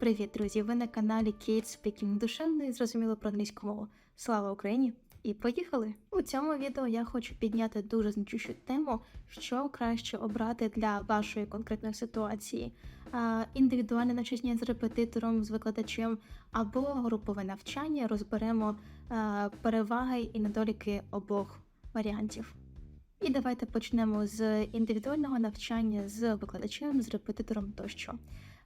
Привіт, друзі! Ви на каналі Kate Speaking душевно і зрозуміло про англійську мову. Слава Україні! І поїхали! У цьому відео я хочу підняти дуже значущу тему, що краще обрати для вашої конкретної ситуації: індивідуальне навчання з репетитором, з викладачем або групове навчання. Розберемо переваги і недоліки обох варіантів. І давайте почнемо з індивідуального навчання з викладачем, з репетитором тощо.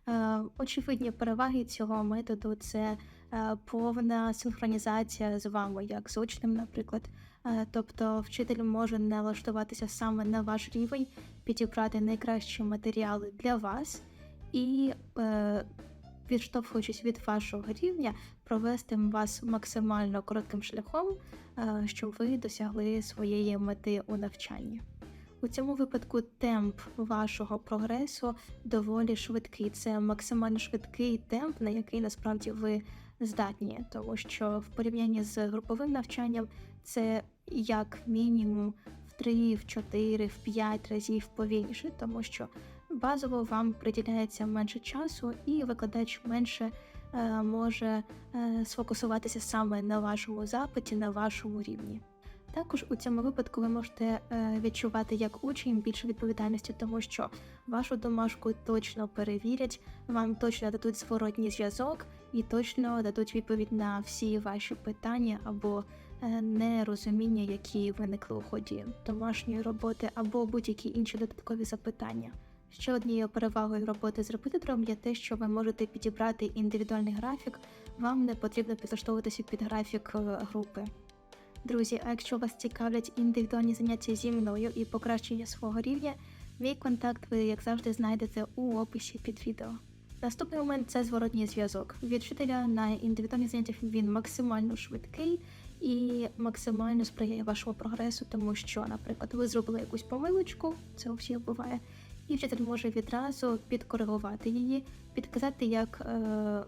Е, Очевидні переваги цього методу це е, повна синхронізація з вами, як з учнем, наприклад. Е, Тобто вчитель може налаштуватися саме на ваш рівень, підібрати найкращі матеріали для вас і, відштовхуючись від вашого рівня, провести вас максимально коротким шляхом, щоб ви досягли своєї мети у навчанні. У цьому випадку темп вашого прогресу доволі швидкий. Це максимально швидкий темп, на який насправді ви здатні, тому що в порівнянні з груповим навчанням це як мінімум в 3, в 4, в 5 разів повільніше, тому що базово вам приділяється менше часу, і викладач менше е, може е, сфокусуватися саме на вашому запиті, на вашому рівні. Також у цьому випадку ви можете е, відчувати як учень більше відповідальності, тому що вашу домашку точно перевірять, вам точно дадуть зворотній зв'язок і точно дадуть відповідь на всі ваші питання або е, нерозуміння, які виникли у ході домашньої роботи, або будь-які інші додаткові запитання. Ще однією перевагою роботи з репетитором є те, що ви можете підібрати індивідуальний графік, вам не потрібно підлаштовуватися під графік е, групи. Друзі, а якщо вас цікавлять індивідуальні заняття зі мною і покращення свого рівня, мій контакт ви, як завжди, знайдете у описі під відео. Наступний момент це зворотній зв'язок. Від вчителя на індивідуальних заняттях він максимально швидкий і максимально сприяє вашому прогресу, тому що, наприклад, ви зробили якусь помилочку, це у всіх буває, і вчитель може відразу підкоригувати її, підказати, як е,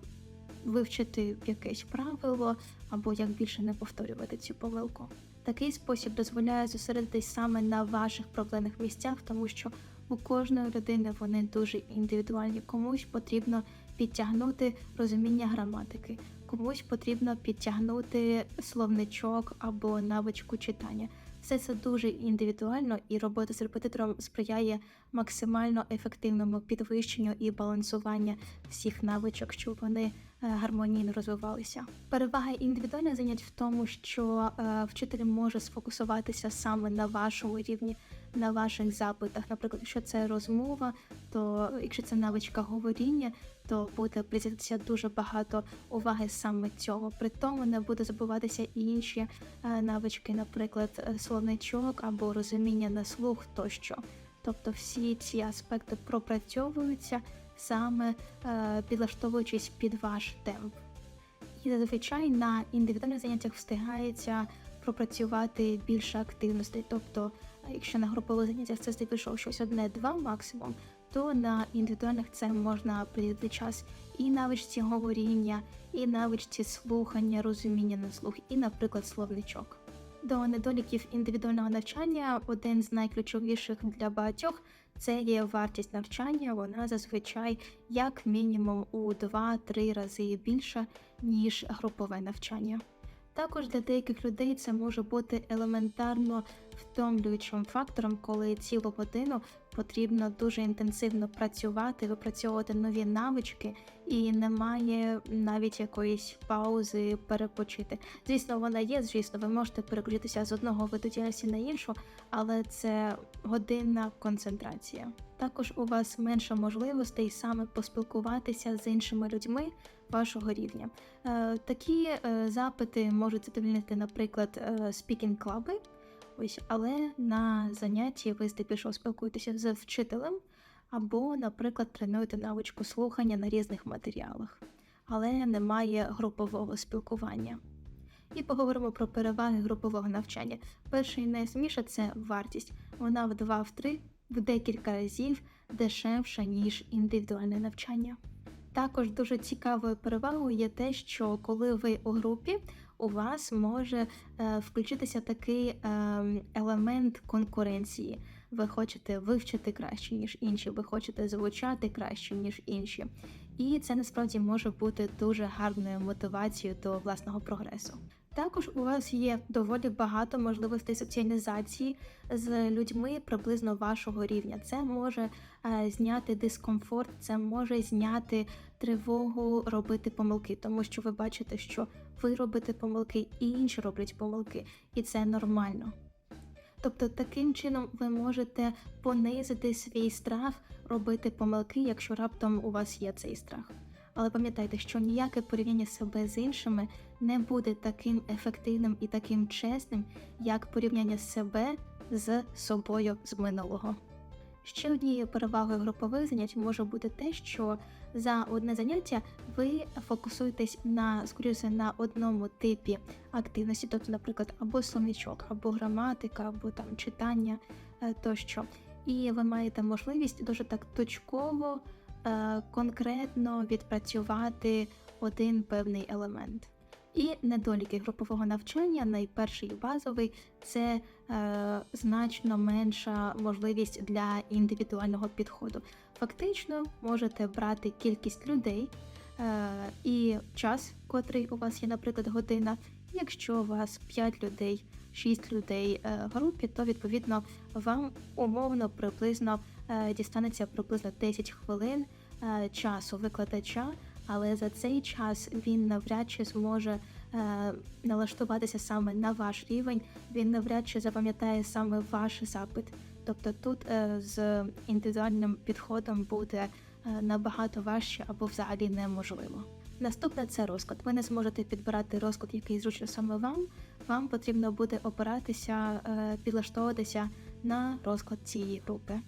вивчити якесь правило або як більше не повторювати цю помилку. Такий спосіб дозволяє зосередитись саме на ваших проблемних місцях, тому що у кожної людини вони дуже індивідуальні. Комусь потрібно підтягнути розуміння граматики, комусь потрібно підтягнути словничок або навичку читання. Все це дуже індивідуально, і робота з репетитором сприяє максимально ефективному підвищенню і балансуванню всіх навичок, щоб вони е, гармонійно розвивалися. Перевага індивідуальних занять в тому, що е, вчитель може сфокусуватися саме на вашому рівні, на ваших запитах. Наприклад, якщо це розмова, то якщо це навичка говоріння, то буде приділитися дуже багато уваги саме цього. При тому не буде забуватися і інші е, навички, наприклад, е, словничок або розуміння на слух тощо. Тобто всі ці аспекти пропрацьовуються саме е, підлаштовуючись під ваш темп. І зазвичай на індивідуальних заняттях встигається пропрацювати більше активностей. Тобто, якщо на групових заняттях це здебільшого щось одне-два максимум, то на індивідуальних це можна приділити час і навичці говоріння, і навичці слухання, розуміння на слух, і, наприклад, словничок. До недоліків індивідуального навчання один з найключовіших для багатьох це є вартість навчання. Вона зазвичай як мінімум у 2-3 рази більша, ніж групове навчання. Також для деяких людей це може бути елементарно втомлюючим фактором, коли цілу годину потрібно дуже інтенсивно працювати, випрацьовувати нові навички, і немає навіть якоїсь паузи перепочити. Звісно, вона є, звісно, ви можете переключитися з одного виду діяльності на іншу, але це годинна концентрація. Також у вас менше можливостей саме поспілкуватися з іншими людьми вашого рівня. Е, такі е, запити можуть задовольнити, наприклад, е, спікінг-клаби, ось, але на занятті ви здебільшого спілкуєтеся з вчителем або, наприклад, тренуєте навичку слухання на різних матеріалах, але немає групового спілкування. І поговоримо про переваги групового навчання. Перший і найсміше це вартість. Вона в 2-3 в декілька разів дешевша, ніж індивідуальне навчання. Також дуже цікавою перевагою є те, що коли ви у групі, у вас може е, включитися такий е, елемент конкуренції. Ви хочете вивчити краще, ніж інші, ви хочете звучати краще, ніж інші. і це насправді може бути дуже гарною мотивацією до власного прогресу. Також у вас є доволі багато можливостей соціалізації з людьми приблизно вашого рівня. Це може е, зняти дискомфорт, це може зняти тривогу робити помилки, тому що ви бачите, що ви робите помилки, і інші роблять помилки, і це нормально. Тобто таким чином ви можете понизити свій страх робити помилки, якщо раптом у вас є цей страх. Але пам'ятайте, що ніяке порівняння себе з іншими не буде таким ефективним і таким чесним, як порівняння себе з собою з минулого. Ще однією перевагою групових занять може бути те, що за одне заняття ви фокусуєтесь на скоріше на одному типі активності, тобто, наприклад, або словничок, або граматика, або там читання е, тощо. І ви маєте можливість дуже так точково, е, конкретно відпрацювати один певний елемент. І недоліки групового навчання, найперший базовий, це е, значно менша можливість для індивідуального підходу. Фактично можете брати кількість людей е, і час, котрий у вас є, наприклад, година. Якщо у вас 5 людей, 6 людей е, в групі, то відповідно вам умовно приблизно е, дістанеться приблизно 10 хвилин е, часу викладача, але за цей час він навряд чи зможе е, налаштуватися саме на ваш рівень, він навряд чи запам'ятає саме ваш запит. Тобто тут е, з індивідуальним підходом буде е, набагато важче або взагалі неможливо. Наступне це розклад. Ви не зможете підбирати розклад, який зручно саме вам. Вам потрібно буде опиратися, е, підлаштовуватися на розклад цієї групи.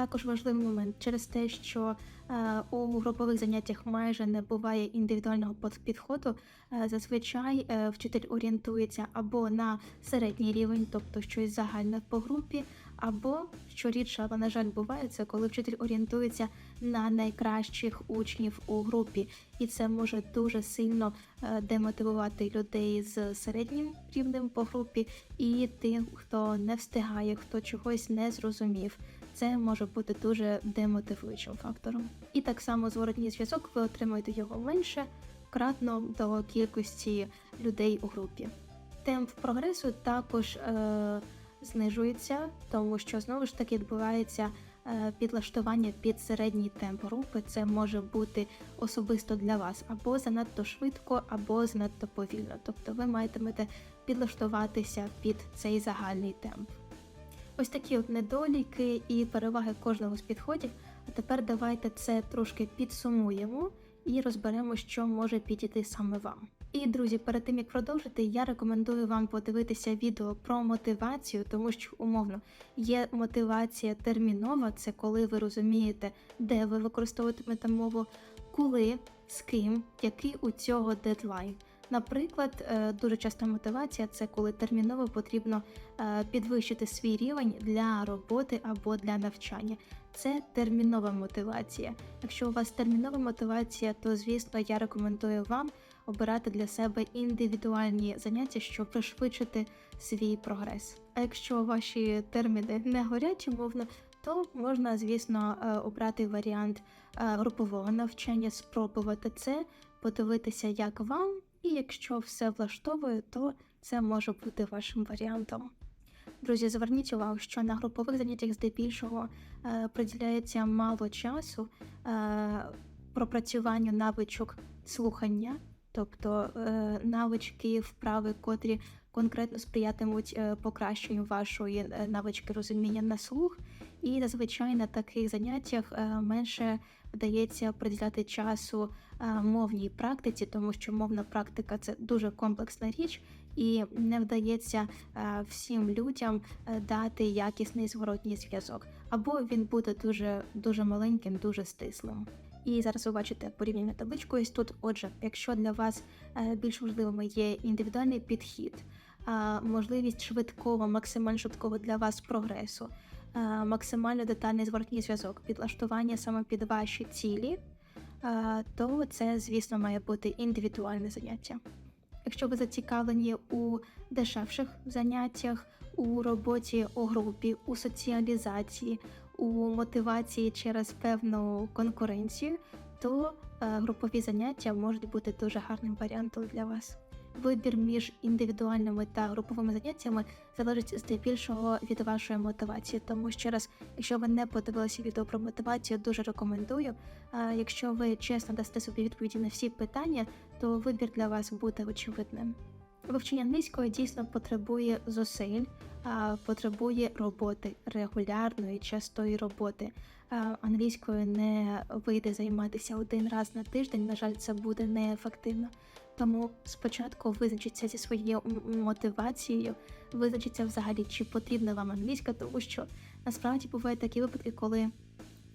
Також важливий момент через те, що е, у групових заняттях майже не буває індивідуального підходу. е, зазвичай е, вчитель орієнтується або на середній рівень, тобто щось загальне по групі, або що рідше, але на жаль, буває це, коли вчитель орієнтується на найкращих учнів у групі, і це може дуже сильно демотивувати людей з середнім рівнем по групі, і тим, хто не встигає, хто чогось не зрозумів. Це може бути дуже демотивуючим фактором. І так само зворотній зв'язок ви отримуєте його менше кратно до кількості людей у групі. Темп прогресу також е, знижується, тому що знову ж таки відбувається е, підлаштування під середній темп групи. Це може бути особисто для вас або занадто швидко, або занадто повільно. Тобто ви матимете підлаштуватися під цей загальний темп. Ось такі от недоліки і переваги кожного з підходів. А тепер давайте це трошки підсумуємо і розберемо, що може підійти саме вам. І друзі, перед тим як продовжити, я рекомендую вам подивитися відео про мотивацію, тому що умовно є мотивація термінова, це коли ви розумієте, де ви використовуватимете мову, коли, з ким, який у цього дедлайн. Наприклад, е, дуже часта мотивація це коли терміново потрібно е, підвищити свій рівень для роботи або для навчання. Це термінова мотивація. Якщо у вас термінова мотивація, то звісно я рекомендую вам обирати для себе індивідуальні заняття, щоб пришвидшити свій прогрес. А якщо ваші терміни не горять умовно, то можна, звісно, е, обрати варіант групового навчання, спробувати це, подивитися, як вам, і якщо все влаштовує, то це може бути вашим варіантом. Друзі, зверніть увагу, що на групових заняттях здебільшого е, приділяється мало часу е, пропрацюванню навичок слухання, тобто е, навички, вправи, котрі конкретно сприятимуть е, покращенню вашої е, навички розуміння на слух. І зазвичай на таких заняттях е, менше вдається приділяти часу е, мовній практиці, тому що мовна практика це дуже комплексна річ, і не вдається е, всім людям е, дати якісний зворотній зв'язок, або він буде дуже дуже маленьким, дуже стислим. І зараз ви бачите порівняння табличку ось тут. Отже, якщо для вас більш важливими є індивідуальний підхід, можливість швидкого, максимально швидкого для вас прогресу, максимально детальний зворотній зв'язок, підлаштування саме під ваші цілі, е, то це, звісно, має бути індивідуальне заняття. Якщо ви зацікавлені у дешевших заняттях, у роботі у групі, у соціалізації, у мотивації через певну конкуренцію, то е, групові заняття можуть бути дуже гарним варіантом для вас. Вибір між індивідуальними та груповими заняттями залежить здебільшого від вашої мотивації. Тому ще раз, якщо ви не подивилися відео про мотивацію, дуже рекомендую. А якщо ви чесно дасте собі відповіді на всі питання, то вибір для вас буде очевидним. Вивчення англійської дійсно потребує зусиль, потребує роботи, регулярної, частої роботи. Англійською не вийде займатися один раз на тиждень. На жаль, це буде неефективно. Тому спочатку визначіться зі своєю мотивацією, визначіться взагалі, чи потрібна вам англійська, тому що насправді бувають такі випадки, коли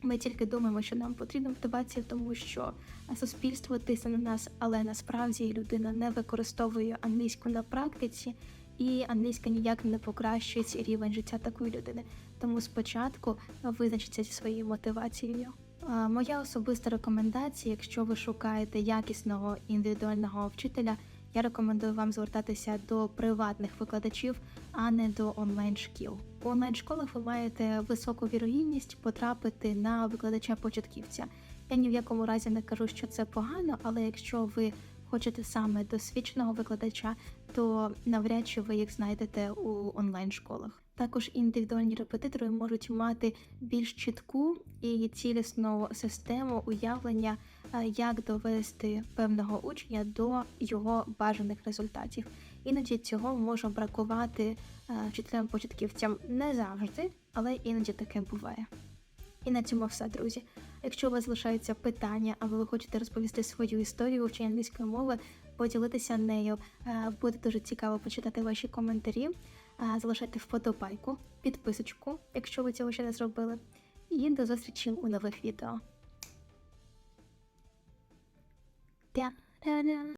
ми тільки думаємо, що нам потрібна мотивація, тому що суспільство тисне на нас, але насправді людина не використовує англійську на практиці, і англійська ніяк не покращує рівень життя такої людини. Тому спочатку визначіться зі своєю мотивацією. Моя особиста рекомендація, якщо ви шукаєте якісного індивідуального вчителя, я рекомендую вам звертатися до приватних викладачів, а не до онлайн-шкіл. У онлайн-школах ви маєте високу вірогідність потрапити на викладача-початківця. Я ні в якому разі не кажу, що це погано, але якщо ви хочете саме досвідченого викладача, то навряд чи ви їх знайдете у онлайн-школах. Також індивідуальні репетитори можуть мати більш чітку і цілісну систему уявлення, е, як довести певного учня до його бажаних результатів. Іноді цього може бракувати е, вчителям-початківцям не завжди, але іноді таке буває. І на цьому все, друзі. Якщо у вас залишаються питання, або ви хочете розповісти свою історію вивчення англійської мови, поділитися нею, е, буде дуже цікаво почитати ваші коментарі. Залишайте вподобайку, підписочку, якщо ви цього ще не зробили. І до зустрічі у нових відео.